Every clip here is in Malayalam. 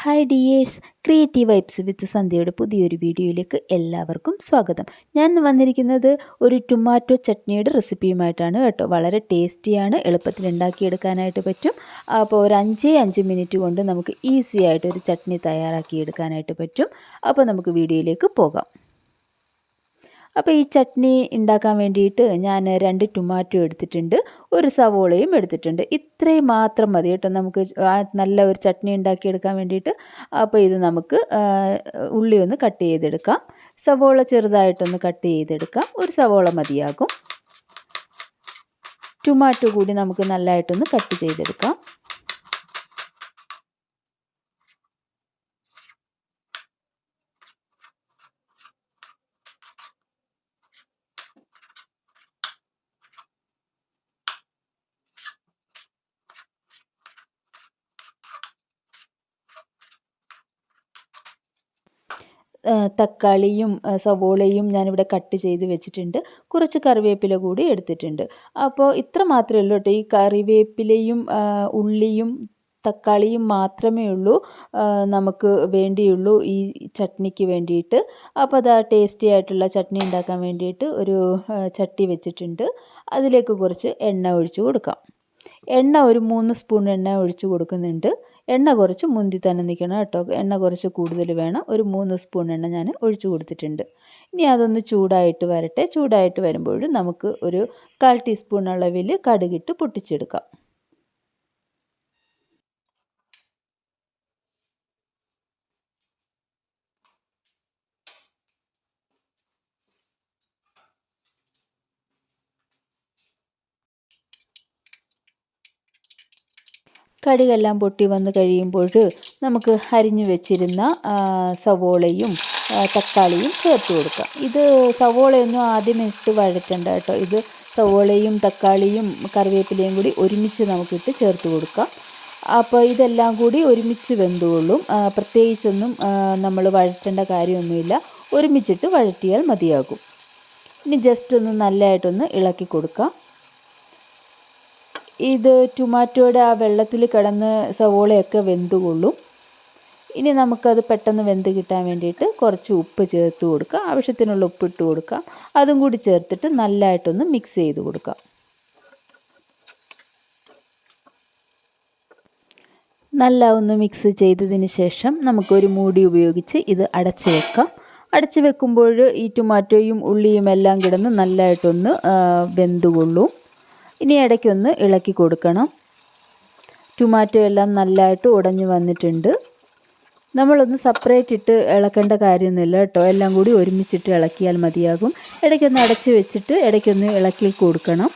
Hi dears creative vibes with സന്ധ്യയുടെ പുതിയൊരു വീഡിയോയിലേക്ക് എല്ലാവർക്കും സ്വാഗതം. ഞാൻ വന്നിരിക്കുന്നത് ഒരു ടൊമാറ്റോ ചട്നിയുടെ റെസിപ്പിയുമായിട്ടാണ് കേട്ടോ. വളരെ ടേസ്റ്റിയാണ് എളുപ്പത്തിൽ ഉണ്ടാക്കിയെടുക്കാനായിട്ട് പറ്റും. അപ്പോൾ ഒരു അഞ്ചേ അഞ്ച് മിനിറ്റ് കൊണ്ട് നമുക്ക് ഈസി ആയിട്ട് ഒരു ചട്നി തയ്യാറാക്കിയെടുക്കാനായിട്ട് പറ്റും. അപ്പോൾ നമുക്ക് വീഡിയോയിലേക്ക് പോകാം. അപ്പോൾ ഈ ചട്നി ഉണ്ടാക്കാൻ വേണ്ടിയിട്ട് ഞാൻ രണ്ട് ടൊമാറ്റോ എടുത്തിട്ടുണ്ട് ഒരു സവോളയും എടുത്തിട്ടുണ്ട്. ഇത്രയും മാത്രം മതി കേട്ടോ നമുക്ക് നല്ല ഒരു ചട്നി ഉണ്ടാക്കിയെടുക്കാൻ വേണ്ടിയിട്ട്. അപ്പോൾ ഇത് നമുക്ക് ഉള്ളി ഒന്ന് കട്ട് ചെയ്തെടുക്കാം. സവോള ചെറുതായിട്ടൊന്ന് കട്ട് ചെയ്തെടുക്കാം. ഒരു സവോള മതിയാകും. ടൊമാറ്റോ കൂടി നമുക്ക് നല്ലതായിട്ടൊന്ന് കട്ട് ചെയ്തെടുക്കാം. തക്കാളിയും സവോളയും ഞാനിവിടെ കട്ട് ചെയ്ത് വെച്ചിട്ടുണ്ട്. കുറച്ച് കറിവേപ്പില കൂടി എടുത്തിട്ടുണ്ട്. അപ്പോൾ ഇത്ര മാത്രമേ ഉള്ളൂ കേട്ടോ. ഈ കറിവേപ്പിലയും ഉള്ളിയും തക്കാളിയും മാത്രമേ ഉള്ളൂ നമുക്ക് വേണ്ടിയുള്ളൂ ഈ ചട്നിക്ക് വേണ്ടിയിട്ട്. അപ്പോൾ അത് ടേസ്റ്റി ആയിട്ടുള്ള ചട്നി ഉണ്ടാക്കാൻ വേണ്ടിയിട്ട് ഒരു ചട്ടി വെച്ചിട്ടുണ്ട്. അതിലേക്ക് കുറച്ച് എണ്ണ ഒഴിച്ച് കൊടുക്കാം. എണ്ണ ഒരു മൂന്ന് സ്പൂൺ എണ്ണ ഒഴിച്ച് കൊടുക്കുന്നുണ്ട്. എണ്ണ കുറച്ച് മുന്തി തന്നെ നിൽക്കണം കേട്ടോ. എണ്ണ കുറച്ച് കൂടുതൽ വേണം. ഒരു മൂന്ന് സ്പൂൺ എണ്ണ ഞാൻ ഒഴിച്ചു കൊടുത്തിട്ടുണ്ട്. ഇനി അതൊന്ന് ചൂടായിട്ട് വരട്ടെ. ചൂടായിട്ട് വരുമ്പോഴും നമുക്ക് ഒരു കാൽ ടീസ്പൂൺ അളവിൽ കടുകിട്ട് പൊട്ടിച്ചെടുക്കാം. കടുകെല്ലാം പൊട്ടി വന്ന് കഴിയുമ്പോൾ നമുക്ക് അരിഞ്ഞു വെച്ചിരുന്ന സവോളയും തക്കാളിയും ചേർത്ത് കൊടുക്കാം. ഇത് സവോളയൊന്നും ആദ്യം ഇട്ട് വഴറ്റണ്ട കേട്ടോ. ഇത് സവോളയും തക്കാളിയും കറിവേപ്പിലയും കൂടി ഒരുമിച്ച് നമുക്കിട്ട് ചേർത്ത് കൊടുക്കാം. അപ്പോൾ ഇതെല്ലാം കൂടി ഒരുമിച്ച് വെന്തുകൊള്ളും. പ്രത്യേകിച്ചൊന്നും നമ്മൾ വഴറ്റേണ്ട കാര്യമൊന്നുമില്ല. ഒരുമിച്ചിട്ട് വഴറ്റിയാൽ മതിയാകും. ഇനി ജസ്റ്റ് ഒന്ന് നല്ലതായിട്ടൊന്ന് ഇളക്കി കൊടുക്കാം. ഇത് ടൊമാറ്റോയുടെ ആ വെള്ളത്തിൽ കിടന്ന് സവോളയൊക്കെ വെന്തുകൊള്ളും. ഇനി നമുക്കത് പെട്ടെന്ന് വെന്ത് കിട്ടാൻ വേണ്ടിയിട്ട് കുറച്ച് ഉപ്പ് ചേർത്ത് കൊടുക്കുക ആവശ്യത്തിനുള്ള ഉപ്പ് ഇട്ട് കൊടുക്കുക അതും കൂടി ചേർത്തിട്ട് നല്ലതായിട്ടൊന്ന് മിക്സ് ചെയ്ത് കൊടുക്കാം. നല്ല ഒന്ന് മിക്സ് ചെയ്തതിന് ശേഷം നമുക്കൊരു മൂടി ഉപയോഗിച്ച് ഇത് അടച്ച് വെക്കാം. അടച്ച് വെക്കുമ്പോൾ ഈ ടൊമാറ്റോയും ഉള്ളിയും എല്ലാം കിടന്ന് നല്ലതായിട്ടൊന്ന് വെന്തുകൊള്ളും. ഇനി ഇടയ്ക്കൊന്ന് ഇളക്കി കൊടുക്കണം. ടൊമാറ്റോ എല്ലാം നല്ലതായിട്ട് ഉടഞ്ഞു വന്നിട്ടുണ്ട്. നമ്മളൊന്ന് സെപ്പറേറ്റ് ഇട്ട് ഇളക്കേണ്ട കാര്യമൊന്നുമില്ല കേട്ടോ. എല്ലാം കൂടി ഒരുമിച്ചിട്ട് ഇളക്കിയാൽ മതിയാകും. ഇടയ്ക്കൊന്ന് അടച്ച് വെച്ചിട്ട് ഇടയ്ക്കൊന്ന് ഇളക്കി കൊടുക്കണം.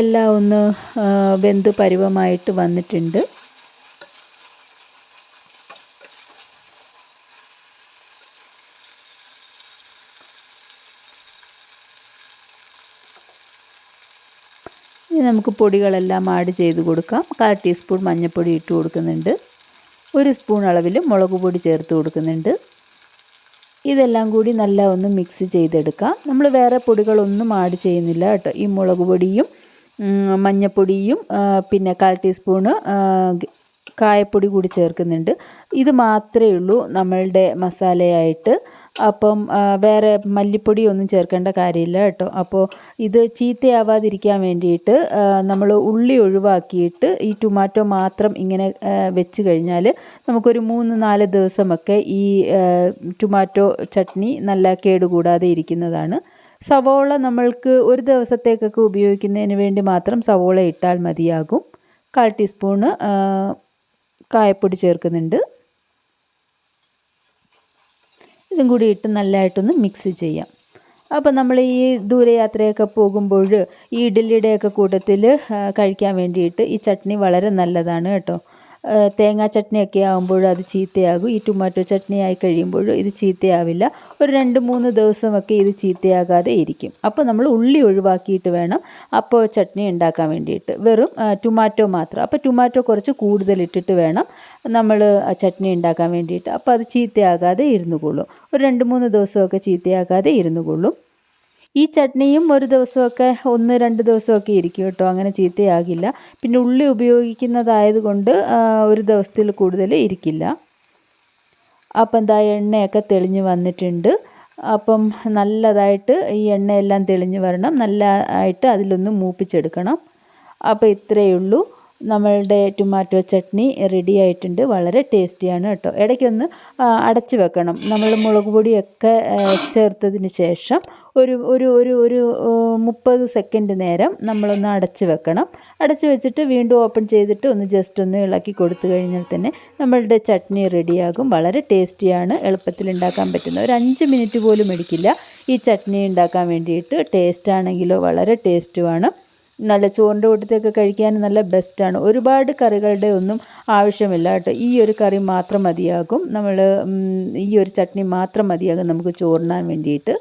എല്ലാം ഒന്ന് വെന്ത് പരുവമായിട്ട് വന്നിട്ടുണ്ട്. ഇനി നമുക്ക് പൊടികളെല്ലാം ആഡ് ചെയ്ത് കൊടുക്കാം. കാൽ ടീസ്പൂൺ മഞ്ഞൾപ്പൊടി ഇട്ട് കൊടുക്കുന്നുണ്ട്. ഒരു സ്പൂൺ അളവിൽ മുളക് പൊടി ചേർത്ത് കൊടുക്കുന്നുണ്ട്. ഇതെല്ലാം കൂടി നല്ല ഒന്ന് മിക്സ് ചെയ്തെടുക്കാം. നമ്മൾ വേറെ പൊടികളൊന്നും ആഡ് ചെയ്യുന്നില്ല കേട്ടോ. ഈ മുളക് പൊടിയും മഞ്ഞൾപ്പൊടിയും പിന്നെ കാൽ ടീസ്പൂണ് കായപ്പൊടി കൂടി ചേർക്കുന്നുണ്ട്. ഇത് മാത്രമേ ഉള്ളൂ നമ്മളുടെ മസാലയായിട്ട്. അപ്പം വേറെ മല്ലിപ്പൊടി ഒന്നും ചേർക്കേണ്ട കാര്യമില്ല കേട്ടോ. അപ്പോൾ ഇത് ചീത്തയാവാതിരിക്കാൻ വേണ്ടിയിട്ട് നമ്മൾ ഉള്ളി ഒഴിവാക്കിയിട്ട് ഈ ടൊമാറ്റോ മാത്രം ഇങ്ങനെ വെച്ച് കഴിഞ്ഞാൽ നമുക്കൊരു മൂന്ന് നാല് ദിവസമൊക്കെ ഈ ടൊമാറ്റോ ചട്നി നല്ല കേടുകൂടാതെ ഇരിക്കുന്നതാണ്. സവോള നമ്മൾക്ക് ഒരു ദിവസത്തേക്കൊക്കെ ഉപയോഗിക്കുന്നതിന് വേണ്ടി മാത്രം സവോള ഇട്ടാൽ മതിയാകും. കാൽ ടീസ്പൂണ് കായപ്പൊടി ചേർക്കുന്നുണ്ട്. ഇതും കൂടി ഇട്ട് നല്ലതായിട്ടൊന്ന് മിക്സ് ചെയ്യാം. അപ്പോൾ നമ്മൾ ഈ ദൂരയാത്രയൊക്കെ പോകുമ്പോൾ ഈ ഇഡ്ഡലിയുടെയൊക്കെ കൂട്ടത്തിൽ കഴിക്കാൻ വേണ്ടിയിട്ട് ഈ ചട്നി വളരെ നല്ലതാണ് കേട്ടോ. തേങ്ങാ ചട്നിയൊക്കെ ആകുമ്പോൾ അത് ചീത്തയാകും. ഈ ടൊമാറ്റോ ചട്നി ആയി കഴിയുമ്പോൾ ഇത് ചീത്തയാവില്ല. ഒരു രണ്ട് മൂന്ന് ദിവസമൊക്കെ ഇത് ചീത്തയാകാതെ ഇരിക്കും. അപ്പോൾ നമ്മൾ ഉള്ളി ഒഴിവാക്കിയിട്ട് വേണം അപ്പോൾ ചട്നി ഉണ്ടാക്കാൻ വേണ്ടിയിട്ട്. വെറും ടൊമാറ്റോ മാത്രം. അപ്പോൾ ടൊമാറ്റോ കുറച്ച് കൂടുതൽ ഇട്ടിട്ട് വേണം നമ്മൾ ചട്നി ഉണ്ടാക്കാൻ വേണ്ടിയിട്ട്. അപ്പോൾ അത് ചീത്തയാകാതെ ഇരുന്നു കൊള്ളും ഒരു രണ്ട് മൂന്ന് ദിവസമൊക്കെ ചീത്തയാകാതെ ഇരുന്നു കൊള്ളും ഈ ചട്നിയും ഒരു ദിവസമൊക്കെ ഒന്ന് രണ്ട് ദിവസമൊക്കെ ഇരിക്കും കേട്ടോ. അങ്ങനെ ചീത്തയാകില്ല. പിന്നെ ഉള്ളി ഉപയോഗിക്കുന്നതായതുകൊണ്ട് ഒരു ദിവസത്തിൽ കൂടുതൽ ഇരിക്കില്ല. അപ്പം എന്താ എണ്ണയൊക്കെ തെളിഞ്ഞ് വന്നിട്ടുണ്ട്. അപ്പം നല്ലതായിട്ട് ഈ എണ്ണയെല്ലാം തെളിഞ്ഞ് വരണം. നല്ല ആയിട്ട് അതിലൊന്ന് മൂപ്പിച്ചെടുക്കണം. അപ്പോൾ ഇത്രയേ ഉള്ളൂ. നമ്മളുടെ ടൊമാറ്റോ ചട്നി റെഡി ആയിട്ടുണ്ട്. വളരെ ടേസ്റ്റിയാണ് കേട്ടോ. ഇടയ്ക്കൊന്ന് അടച്ചു വെക്കണം. നമ്മൾ മുളക് പൊടിയൊക്കെ ചേർത്തതിന് ശേഷം ഒരു ഒരു ഒരു ഒരു മുപ്പത് സെക്കൻഡ് നേരം നമ്മളൊന്ന് അടച്ചു വെക്കണം. അടച്ചു വെച്ചിട്ട് വീണ്ടും ഓപ്പൺ ചെയ്തിട്ട് ഒന്ന് ജസ്റ്റ് ഒന്ന് ഇളക്കി കൊടുത്തു കഴിഞ്ഞാൽ തന്നെ നമ്മളുടെ ചട്നി റെഡിയാകും വളരെ ടേസ്റ്റിയാണ് എളുപ്പത്തിൽ ഉണ്ടാക്കാൻ പറ്റുന്ന. ഒരു അഞ്ച് മിനിറ്റ് പോലും എടുക്കില്ല ഈ ചട്നി ഉണ്ടാക്കാൻ വേണ്ടിയിട്ട്. ടേസ്റ്റ് ആണെങ്കിലോ വളരെ ടേസ്റ്റുമാണ് നല്ല ചോറിന്റെ കൂട്ടത്തൊക്കെ കഴിക്കാൻ നല്ല ബെസ്റ്റാണ്. ഒരുപാട് കറികളുടെ ഒന്നും ആവശ്യമില്ല കേട്ടോ. ഈ ഒരു കറി മാത്രം മതിയാകും. നമ്മൾ ഈ ഒരു ചട്നി മാത്രം മതിയാകും നമുക്ക് ചോറിനാൻ വേണ്ടിയിട്ട്.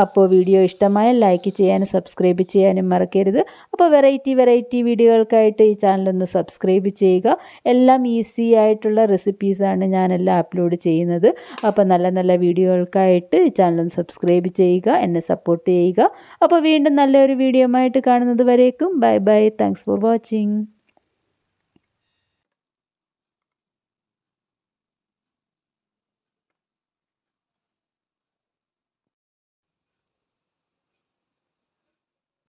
അപ്പോൾ വീഡിയോ ഇഷ്ടമായ ലൈക്ക് ചെയ്യാനും സബ്സ്ക്രൈബ് ചെയ്യാനും മറക്കരുത്. അപ്പോൾ വെറൈറ്റി വെറൈറ്റി വീഡിയോകൾക്കായിട്ട് ഈ ചാനലൊന്ന് സബ്സ്ക്രൈബ് ചെയ്യുക. എല്ലാം ഈസി ആയിട്ടുള്ള റെസിപ്പീസാണ് ഞാനെല്ലാം അപ്ലോഡ് ചെയ്യുന്നത്. അപ്പോൾ നല്ല നല്ല വീഡിയോകൾക്കായിട്ട് ഈ ചാനലൊന്ന് സബ്സ്ക്രൈബ് ചെയ്യുക എന്നെ സപ്പോർട്ട് ചെയ്യുക. അപ്പോൾ വീണ്ടും നല്ലൊരു വീഡിയോ ആയിട്ട് കാണുന്നത് വരേക്കും. Bye bye. Thanks for watching